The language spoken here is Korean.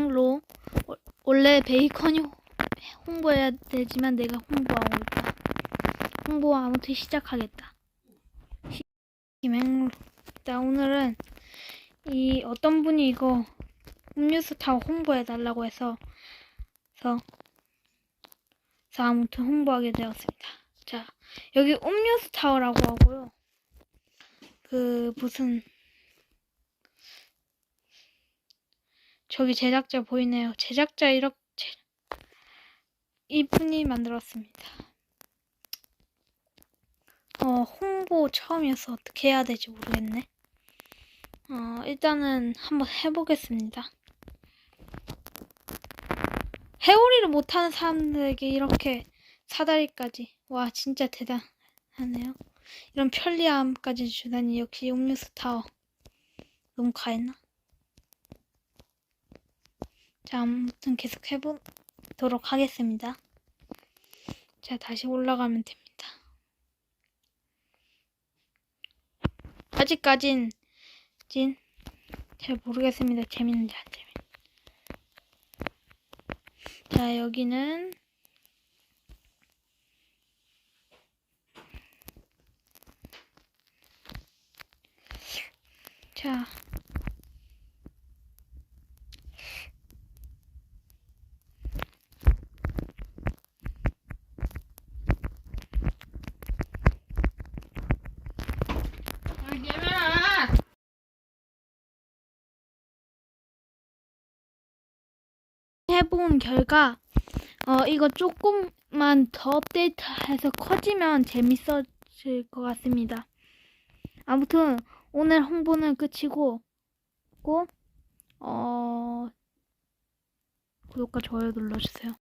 로 원래 베이컨이 호- 홍보해야 되지만 내가 홍보하고 있다. 홍보 아무튼 시작하겠다. 시- 김행로. 자 오늘은 이 어떤 분이 이거 음료수 타고 홍보해 달라고 해서 그래서 아무튼 홍보하게 되었습니다. 자 여기 음료수 타워라고 하고요. 그 무슨 저기 제작자 보이네요. 제작자 이렇게 이분이 만들었습니다. 어 홍보 처음이어서 어떻게 해야 될지 모르겠네. 어 일단은 한번 해보겠습니다. 해오리를 못하는 사람들에게 이렇게 사다리까지 와 진짜 대단하네요. 이런 편리함까지 주다니 역시 음료수 타워 너무 가했나? 자 아무튼 계속 해보도록 하겠습니다. 자 다시 올라가면 됩니다. 아직까진 진 잘 모르겠습니다. 재밌는지 안 재밌는지. 자 여기는 자 해본 결과 어 이거 조금만 더 업데이트해서 커지면 재밌어질 것 같습니다. 아무튼 오늘 홍보는 끝이고 고 어, 구독과 좋아요 눌러주세요.